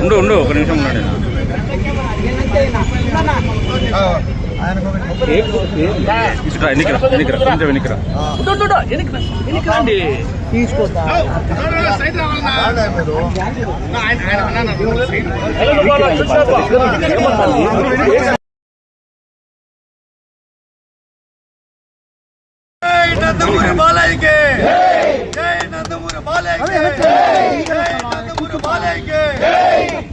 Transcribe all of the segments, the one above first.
ఉండు ఉండు ఒక నిమిషం ఉన్నాడు తీసుకురా बोलेंगे गुरु बोलेंगे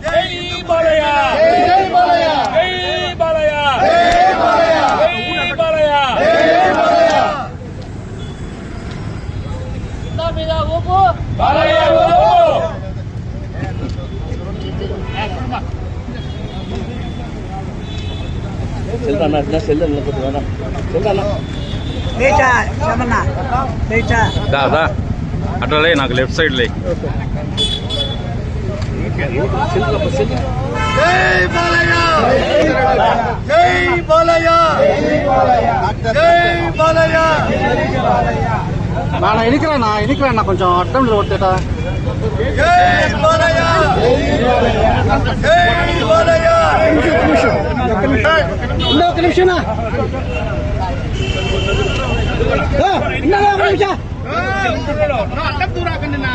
जय बोलया जय बोलया जय बोलया जय बोलया जय बोलया जय बोलया तमिला गोपो बोलया गोपो செல்றானா செல்லு கொடுத்து வேணாம் செல்றானா டேட்டா செமண்ணா டேட்டா தா தா అట్లలే నాకు లెఫ్ట్ సైడ్ లే. నా ఎన్నికరా నా ఎన్నికరా నా కొంచెం అర్థం కొట్టేట ఒక్క నిమిషం. ఒక్క నిమిషం. అడ్డం దూరాకండి నా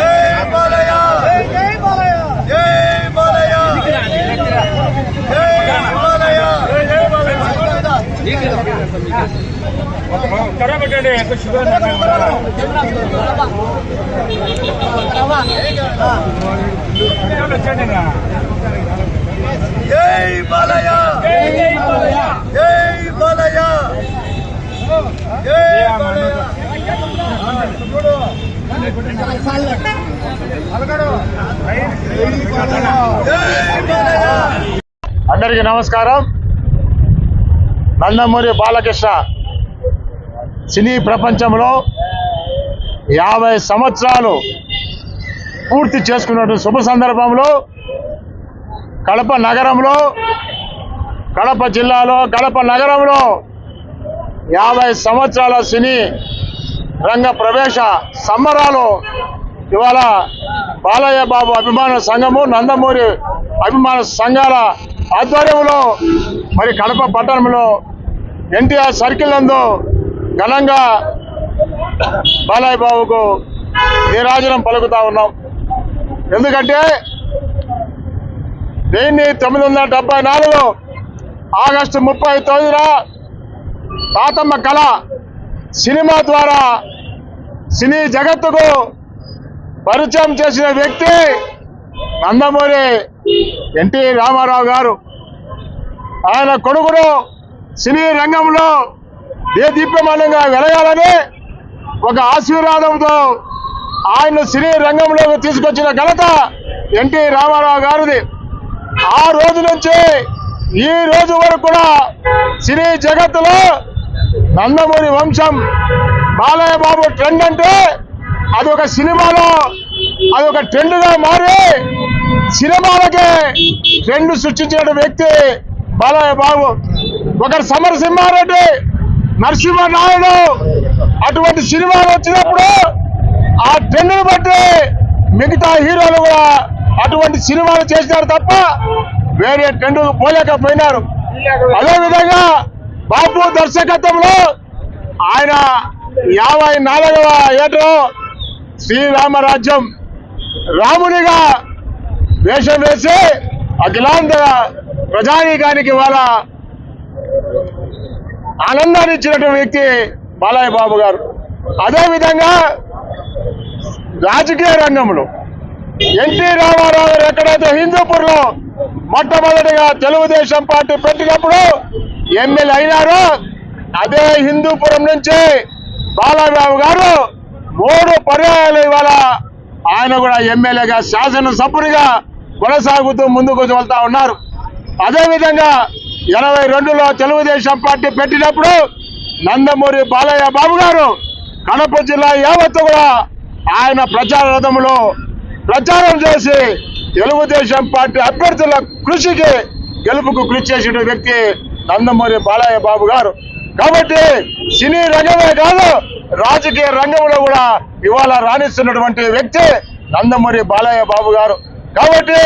జై బాలయ్య జై బాలయ్య కరబెట్టండి ఎక్కువ షుగర్ వచ్చండి జై బాలయ్య. జై బాలయ్య. జై బాలయ్య జై బాలయ్య అలగడు అందరికీ నమస్కారం. నందమూరి బాలకృష్ణ సినీ ప్రపంచంలో యాభై సంవత్సరాలు పూర్తి చేసుకున్నటువంటి శుభ సందర్భంలో కడప నగరంలో కడప జిల్లాలో కడప నగరంలో యాభై సంవత్సరాల సినీ రంగ ప్రవేశ సంబరాలు ఇవాళ బాలయ్య బాబు అభిమాన సంఘము నందమూరి అభిమాన సంఘాల ఆధ్వర్యంలో మరి కడప పట్టణంలో ఎన్టీఆర్ సర్కిల్ నందు ఘనంగా బాలయ్య బాబుకు నీరాజనం పలుకుతా ఉన్నాం. ఎందుకంటే వెయ్యి తొమ్మిది వందల డెబ్బై నాలుగు ఆగస్టు ముప్పై తొమ్మిదిన తాతమ్మ కళ సినిమా ద్వారా సినీ జగత్తుకు పరిచయం చేసిన వ్యక్తి నందమూరి ఎన్టీ రామారావు గారు. ఆయన కొడుకును సినీ రంగంలో ఏ దీప్యమానంగా వెలగాలని ఒక ఆశీర్వాదంతో ఆయన సినీ రంగంలోకి తీసుకొచ్చిన ఘనత ఎన్టీ రామారావు గారిది. ఆ రోజు నుంచి ఈ రోజు వరకు కూడా సినీ జగత్తులో నందమూరి వంశం బాలయ్య బాబు ట్రెండ్ అంటే అది ఒక సినిమాలో అది ఒక ట్రెండ్గా మారి సినిమాలకే ట్రెండ్ సృష్టించిన వ్యక్తి బాలయ్య బాబు. ఒకరు సమరసింహారెడ్డి నరసింహనాయుడు అటువంటి సినిమాలు వచ్చినప్పుడు ఆ ట్రెండ్ని బట్టి మిగతా హీరోలు కూడా అటువంటి సినిమాలు చేసినారు తప్ప వేరే ట్రెండ్ పోలేకపోయినారు. అదేవిధంగా బాబు దర్శకత్వంలో ఆయన యాభై నాలుగవ ఏటలో శ్రీరామరాజ్యం. రామునిగా వేషం వేసి అఖిలాంధ్ర ప్రజానీకానికి వాళ్ళ ఆనందాన్ని ఇచ్చినటువంటి వ్యక్తి బాలయ్య బాబు గారు. అదేవిధంగా రాజకీయ రంగంలో ఎన్టీ రామారావు గారు ఎక్కడైతే హిందూపూర్లో మొట్టమొదటిగా తెలుగుదేశం పార్టీ పెట్టినప్పుడు ఎమ్మెల్యే అయినారో అదే హిందూపురం నుంచి బాలబాబు గారు మూడు పర్యాయాలు ఇవాళ ఆయన కూడా ఎమ్మెల్యేగా శాసనసభ్యునిగా కొనసాగుతూ ముందుకు వెళ్తా ఉన్నారు. అదేవిధంగా ఎనభై రెండులో తెలుగుదేశం పార్టీ పెట్టినప్పుడు నందమూరి బాలయ్య బాబు గారు కడప జిల్లా యావత్తు కూడా ఆయన ప్రచార రథంలో ప్రచారం చేసి తెలుగుదేశం పార్టీ అభ్యర్థుల కృషికి గెలుపుకు కృషి చేసిన వ్యక్తి నందమూరి బాలయ్య బాబు గారు. కాబట్టి సినీ రంగమే కాదు రాజకీయ రంగంలో కూడా ఇవాళ రాణిస్తున్నటువంటి వ్యక్తి నందమూరి బాలయ్య బాబు గారు. కాబట్టి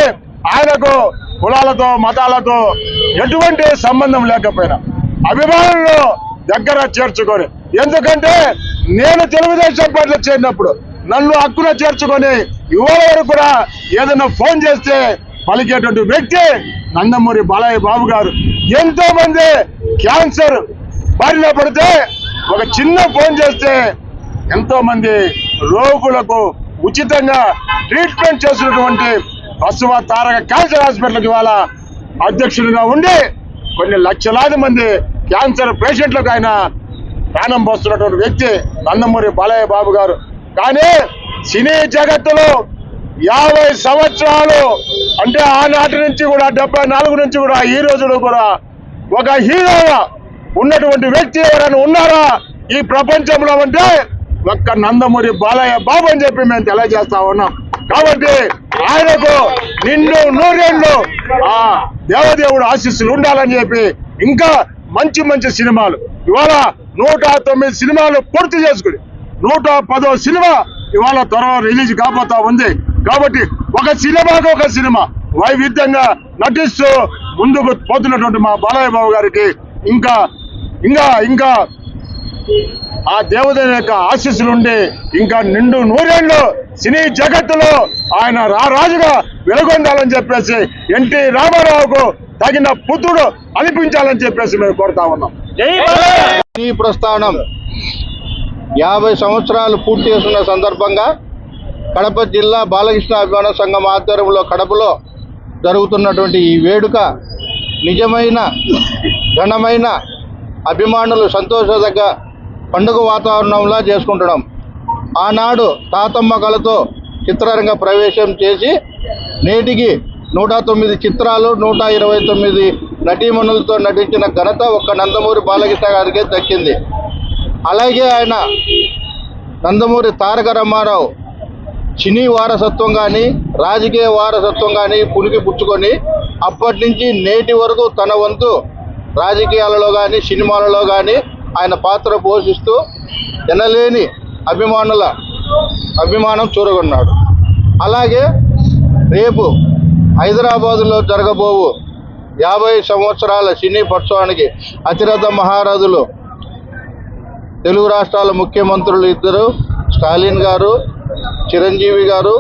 ఆయనకు కులాలతో మతాలతో ఎటువంటి సంబంధం లేకపోయినా అభిమానులు దగ్గర చేర్చుకొని ఎందుకంటే నేను తెలుగుదేశం పార్టీలో చేరినప్పుడు నన్ను హక్కున చేర్చుకొని ఇవాళ వరకు కూడా ఏదైనా ఫోన్ చేస్తే పలికేటువంటి వ్యక్తి నందమూరి బాలయ్య బాబు గారు. ఎంతో మంది క్యాన్సర్ బారిన పడితే ఒక చిన్న ఫోన్ చేస్తే ఎంతో మంది రోగులకు ఉచితంగా ట్రీట్మెంట్ చేసినటువంటి బసవ తారక క్యాన్సర్ హాస్పిటల్కి ఇవాళ అధ్యక్షుడిగా ఉండి కొన్ని లక్షలాది మంది క్యాన్సర్ పేషెంట్లకు ఆయన ప్రాణం పోస్తున్నటువంటి వ్యక్తి నందమూరి బాలయ్య బాబు గారు. కానీ సినీ జగత్తులో యాభై సంవత్సరాలు అంటే ఆనాటి నుంచి కూడా డెబ్బై నాలుగు నుంచి కూడా ఈ రోజులో కూడా ఒక హీరోగా ఉన్నటువంటి వ్యక్తి ఎవరైనా ఉన్నారా ఈ ప్రపంచంలో అంటే ఒక్క నందమూరి బాలయ్య బాబు అని చెప్పి మేము తెలియజేస్తా ఉన్నాం. కాబట్టి ఆయనకు నిండు నూరేళ్ళు ఆ దేవదేవుడు ఆశీస్సులు ఉండాలని చెప్పి ఇంకా మంచి మంచి సినిమాలు. ఇవాళ నూట తొమ్మిది సినిమాలు పూర్తి చేసుకుని నూట పదో సినిమా ఇవాళ త్వరలో రిలీజ్ కాబోతా ఉంది. కాబట్టి ఒక సినిమాకు ఒక సినిమా వైవిధ్యంగా నటిస్తూ ముందుకు పోతున్నటువంటి మా బాలయ్య బాబు గారికి ఇంకా ఇంకా ఇంకా ఆ దేవదేవుని యొక్క ఆశీస్సులు ఉండి ఇంకా నిండు నూరేళ్ళు సినీ జగత్తులో ఆయన రారాజుగా వెలుగొందాలని చెప్పేసి ఎన్టీ రామారావుకు తగిన పుత్రుడు అనిపించాలని చెప్పేసి మేము కోరుతా ఉన్నాం. ఈ ప్రస్థానం యాభై సంవత్సరాలు పూర్తి చేస్తున్న సందర్భంగా కడప జిల్లా బాలకృష్ణ అభిమాన సంఘం ఆధ్వర్యంలో కడపలో జరుగుతున్నటువంటి ఈ వేడుక నిజమైన ఘనమైన అభిమానులు సంతోషదగ్గ పండుగ వాతావరణంలా చేసుకుంటున్నాం. ఆనాడు తాతమ్మ కళతో చిత్రరంగ ప్రవేశం చేసి నేటికి నూట తొమ్మిది చిత్రాలు నూట ఇరవై తొమ్మిది నటీమణులతో నటించిన ఘనత ఒక్క నందమూరి బాలకృష్ణ గారికే దక్కింది. అలాగే ఆయన నందమూరి తారక రామారావు సినీ వారసత్వం కానీ రాజకీయ వారసత్వం కానీ పునికి పుచ్చుకొని అప్పటి నుంచి నేటి వరకు తన వంతు రాజకీయాలలో కానీ సినిమాలలో కానీ ఆయన పాత్ర పోషిస్తూ ఎనలేని అభిమానుల అభిమానం చూరగొన్నాడు. అలాగే రేపు హైదరాబాదులో జరగబోవు యాభై సంవత్సరాల సినీ పక్షానికి అతిరథ మహారాజులు తెలుగు రాష్ట్రాల ముఖ్యమంత్రులు ఇద్దరు స్టాలిన్ గారు చిరంజీవి గారు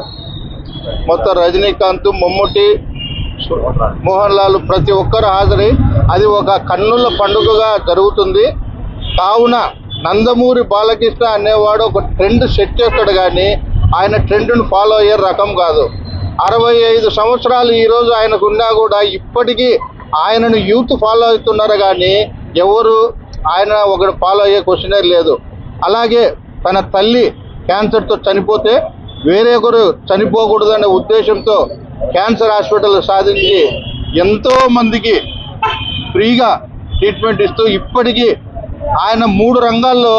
మొత్తం రజనీకాంత్ మమ్ముటి మోహన్ లాల్ ప్రతి ఒక్కరు హాజరై అది ఒక కన్నుల పండుగగా జరుగుతుంది. కావున నందమూరి బాలకృష్ణ అనేవాడు ఒక ట్రెండ్ సెట్ చేస్తాడు కానీ ఆయన ట్రెండ్ను ఫాలో అయ్యే రకం కాదు. అరవై ఐదు సంవత్సరాలు ఈరోజు ఆయనకు ఉన్నా కూడా ఇప్పటికీ ఆయనను యూత్ ఫాలో అవుతున్నారు కానీ ఎవరు ఆయన ఒకడు ఫాలో అయ్యే క్వశ్చనే లేదు. అలాగే తన తల్లి క్యాన్సర్తో చనిపోతే వేరే ఒకరు చనిపోకూడదనే ఉద్దేశంతో క్యాన్సర్ హాస్పిటల్ సాధించి ఎంతో మందికి ఫ్రీగా ట్రీట్మెంట్ ఇస్తూ ఇప్పటికీ ఆయన మూడు రంగాల్లో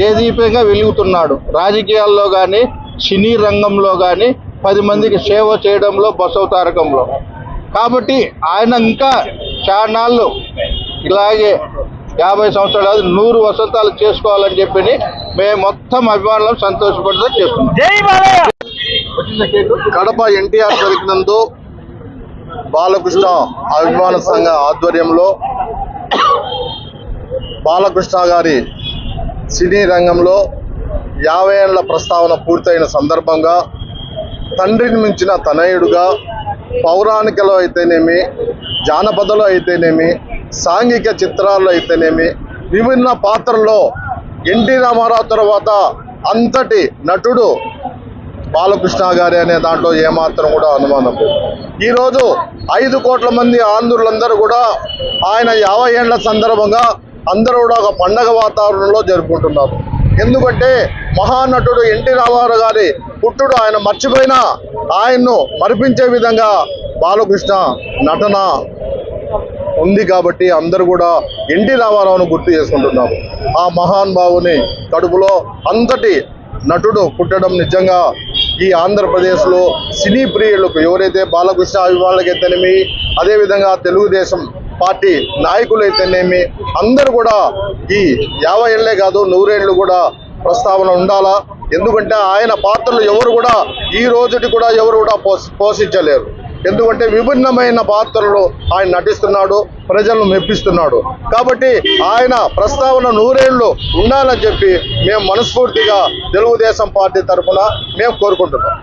దేదీపంగా వెలుగుతున్నాడు. రాజకీయాల్లో కానీ సినీ రంగంలో కానీ పది మందికి సేవ చేయడంలో బసవ తారకంలో. కాబట్టి ఆయన ఇంకా చాన్నాళ్ళు ఇలాగే యాభై సంవత్సరాలు నూరు వసంతాలు చేసుకోవాలని చెప్పి మేము మొత్తం అభిమానులను సంతోషపడుతూ చేస్తున్నాం. కడప ఎన్టీఆర్ దొరికినందు బాలకృష్ణ అభిమాన సంఘ ఆధ్వర్యంలో బాలకృష్ణ గారి సినీ రంగంలో యాభై ఏళ్ళ ప్రస్తావన పూర్తయిన సందర్భంగా తండ్రిని మించిన తనయుడుగా పౌరాణికలో అయితేనేమి జానపదలో అయితేనేమి సాంఘిక చిత్రాల్లో అయితేనేమి విభిన్న పాత్రల్లో ఎన్టీ రామారావు తర్వాత అంతటి నటుడు బాలకృష్ణ గారి అనే దాంట్లో ఏమాత్రం కూడా అనుమానం లేదు. ఈరోజు ఐదు కోట్ల మంది ఆంధ్రులందరూ కూడా ఆయన యాభై ఏళ్ళ సందర్భంగా అందరూ కూడా ఒక పండగ వాతావరణంలో జరుపుకుంటున్నారు. ఎందుకంటే మహానటుడు ఎన్టీ రామారావు గారి పుట్టుడు ఆయన మర్చిపోయినా ఆయన్ను మరిపించే విధంగా బాలకృష్ణ నటన ఉంది కాబట్టి అందరూ కూడా ఎన్టీ రామారావును గుర్తు చేసుకుంటున్నారు. ఆ మహాన్ భావుని కడుపులో అంతటి నటుడు పుట్టడం నిజంగా ఈ ఆంధ్రప్రదేశ్లో సినీ ప్రియులకు ఎవరైతే బాలకృష్ణ అభిమానులకైతేనేమి అదేవిధంగా తెలుగుదేశం పార్టీ నాయకులైతేనేమి అందరూ కూడా ఈ యాభై ఏళ్ళే కాదు నూరేళ్ళు కూడా ప్రస్తావన ఉండాలా? ఎందుకంటే ఆయన పాత్రలు ఎవరు కూడా ఈ రోజుటి కూడా ఎవరు కూడా పోష- పోషించలేరు. ఎందుకంటే విభిన్నమైన పాత్రలో ఆయన నటిస్తున్నాడు ప్రజలను మెప్పిస్తున్నాడు. కాబట్టి ఆయన ప్రస్తావన నూరేళ్ళు ఉండాలని చెప్పి మేము మనస్ఫూర్తిగా తెలుగుదేశం పార్టీ తరఫున మేము కోరుకుంటున్నాం.